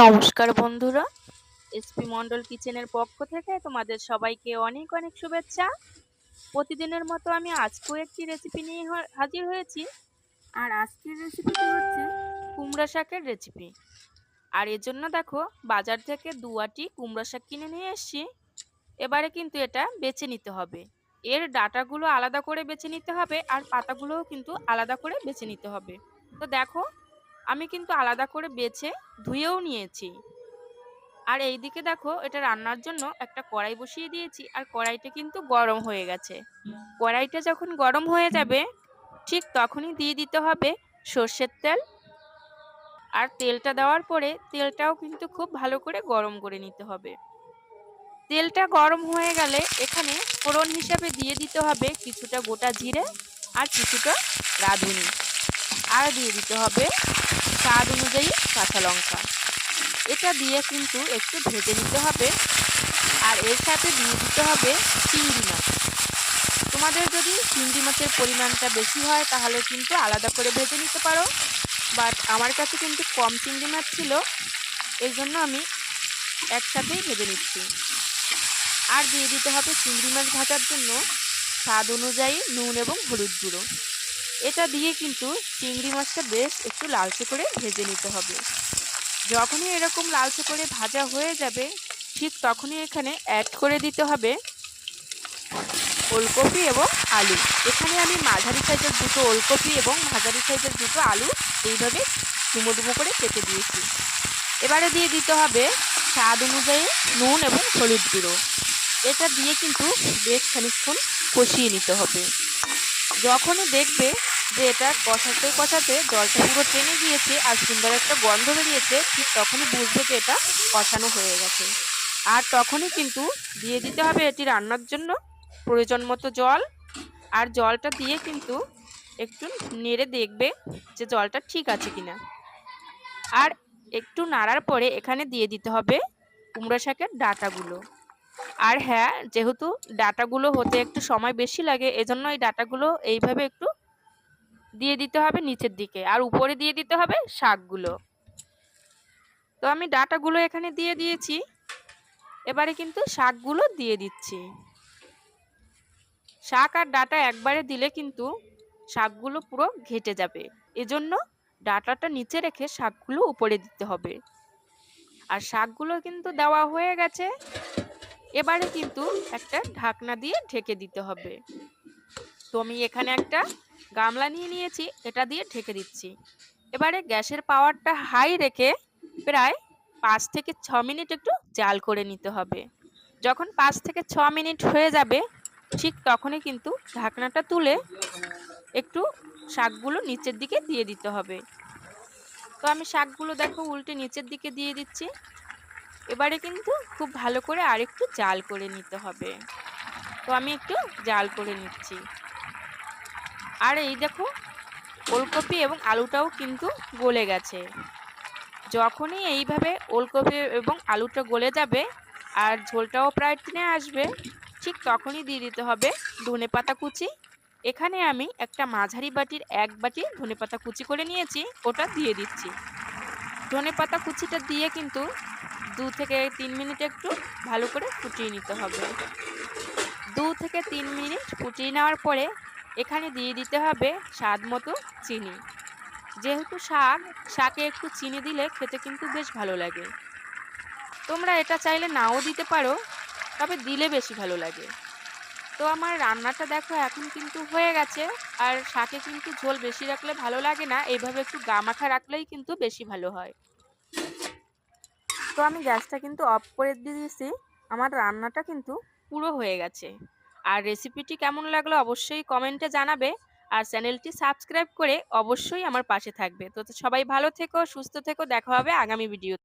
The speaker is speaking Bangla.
নমস্কার বন্ধুরা। এসপি মন্ডল কিচেনের পক্ষ থেকে তোমাদের সবাইকে অনেক অনেক শুভেচ্ছা। প্রতিদিনের মতো আমি আজকেও একটি রেসিপি নিয়ে হাজির হয়েছি। আর আজকের রেসিপিটি হচ্ছে কুমড়া শাকের রেসিপি আর এর জন্য দেখো, বাজার থেকে দুয়াটি কুমড়া শাক কিনে নিয়ে এসেছি। এবারে কিন্তু এটা বেছে নিতে হবে। এর ডাটাগুলো আলাদা করে বেছে নিতে হবে আর পাতাগুলোও কিন্তু আলাদা করে বেছে নিতে হবে। তো দেখো আমি কিন্তু আলাদা করে বেছে ধুয়েও নিয়েছি। আর এইদিকে দেখো, এটা রান্নার জন্য একটা কড়াই বসিয়ে দিয়েছি, আর কড়াইটা কিন্তু গরম হয়ে গেছে। কড়াইটা যখন গরম হয়ে যাবে, ঠিক তখনই দিয়ে দিতে হবে সর্ষের তেল। আর তেলটা দেওয়ার পরে তেলটাও কিন্তু খুব ভালো করে গরম করে নিতে হবে। তেলটা গরম হয়ে গেলে এখানে ফোড়ন হিসাবে দিয়ে দিতে হবে কিছুটা গোটা জিরে আর কিছুটা রাঁধুনি। আর দিয়ে দিতে হবে স্বাদ অনুযায়ী কাঁচা লঙ্কা। এটা দিয়ে কিন্তু একটু ভেজে নিতে হবে আর এর সাথে দিয়ে দিতে হবে চিংড়ি মাছ। তোমাদের যদি চিংড়ি মাছের পরিমাণটা বেশি হয় তাহলে কিন্তু আলাদা করে ভেজে নিতে পারো। বাট আমার কাছে কিন্তু কম চিংড়ি মাছ ছিল এই জন্য আমি একসাথেই ভেজে নিচ্ছি। আর দিয়ে দিতে হবে চিংড়ি মাছ ভাজার জন্য স্বাদ অনুযায়ী নুন এবং হলুদ গুঁড়ো। এটা দিয়ে কিন্তু চিংড়ি মাছটা বেশ একটু লালচে করে ভেজে নিতে হবে। যখনই এরকম লালচে করে ভাজা হয়ে যাবে, ঠিক তখনই এখানে অ্যাড করে দিতে হবে ওলকপি এবং আলু। এখানে আমি মাঝারি সাইজের দুটো ওলকপি এবং মাঝারি সাইজের দুটো আলু এইভাবে ডুমো ডুমো করে কেটে দিয়েছি। এবারে দিয়ে দিতে হবে স্বাদ অনুযায়ী নুন এবং হলুদ গুঁড়ো। এটা দিয়ে কিন্তু বেশ খানিকক্ষণ কষিয়ে নিতে হবে। যখনই দেখবে যে এটা কষাতে কষাতে জলটা পুরো টেনে গিয়েছে আর সুন্দর একটা গন্ধ বেরিয়েছে, ঠিক তখনই বুঝবে যে এটা কষানো হয়ে গেছে। আর তখনই কিন্তু দিয়ে দিতে হবে এটি রান্নার জন্য প্রয়োজন মতো জল। আর জলটা দিয়ে কিন্তু একটু নেড়ে দেখবে যে জলটা ঠিক আছে কিনা। আর একটু নাড়ার পরে এখানে দিয়ে দিতে হবে কুমড়ো শাকের ডাটাগুলো। আর হ্যাঁ যেহেতু ডাটাগুলো হতে একটু সময় বেশি লাগে, এজন্য এই ডাটাগুলো এইভাবে একটু দিয়ে দিতে হবে নিচের দিকে, আর উপরে দিয়ে দিতে হবে শাকগুলো। তো আমি ডাটাগুলো এখানে দিয়ে দিয়েছি। এবারে কিন্তু শাকগুলো দিয়ে দিচ্ছি। শাক আর ডাটা একবারে দিলে কিন্তু শাকগুলো পুরো ঘেটে যাবে। এজন্য ডাটাটা নিচে রেখে শাকগুলো উপরে দিতে হবে। আর শাকগুলো কিন্তু দেওয়া হয়ে গেছে। এবারে কিন্তু একটা ঢাকনা দিয়ে ঢেকে দিতে হবে। তো আমি এখানে একটা গামলা নিয়ে নিয়েছি, এটা দিয়ে ঢেকে দিচ্ছি। এবারে গ্যাসের পাওয়ারটা হাই রেখে প্রায় পাঁচ থেকে ছ মিনিট একটু জাল করে নিতে হবে। যখন পাঁচ থেকে ছ মিনিট হয়ে যাবে, ঠিক তখনই কিন্তু ঢাকনাটা তুলে একটু শাকগুলো নিচের দিকে দিয়ে দিতে হবে। তো আমি শাকগুলো দেখো উল্টে নিচের দিকে দিয়ে দিচ্ছি। এবারে কিন্তু খুব ভালো করে আরেকটু জাল করে নিতে হবে। তো আমি একটু জাল করে নিচ্ছি। আর এই দেখো, ওলকপি এবং আলুটাও কিন্তু গলে গেছে। যখনই এইভাবে ওলকপি এবং আলুটা গলে যাবে, আর ঝোলটাও প্রায় টেনে আসবে, ঠিক তখনই দিয়ে দিতে হবে ধনে পাতা কুচি। এখানে আমি একটা মাঝারি বাটির এক বাটি ধনে পাতা কুচি করে নিয়েছি, ওটা দিয়ে দিচ্ছি। ধনে পাতা কুচিটা দিয়ে কিন্তু দু থেকে তিন মিনিট একটু ভালো করে ফুটিয়ে নিতে হবে। দু থেকে তিন মিনিট ফুটিয়ে নেওয়ার পরে এখানে দিয়ে দিতে হবে স্বাদ মতো চিনি। যেহেতু শাক, শাকে একটু চিনি দিলে খেতে কিন্তু বেশ ভালো লাগে। তোমরা এটা চাইলে নাও দিতে পারো, তবে দিলে বেশি ভালো লাগে। তো আমার রান্নাটা দেখো এখন কিন্তু হয়ে গেছে, আর শাকে কিন্তু ঝোল বেশি রাখলে ভালো লাগে না, এইভাবে একটু গা মাখা রাখলেই কিন্তু বেশি ভালো হয়। তো আমি গ্যাসটা কিন্তু অফ করে দিয়েছি, আমার রান্নাটা কিন্তু পুরো হয়ে গেছে। আর রেসিপিটি কেমন লাগল অবশ্যই কমেন্টে জানাবে। আর চ্যানেলটি সাবস্ক্রাইব করে অবশ্যই আমার পাশে থাকবে। তো সবাই ভালো থেকো, সুস্থ থেকো, দেখা হবে আগামী ভিডিও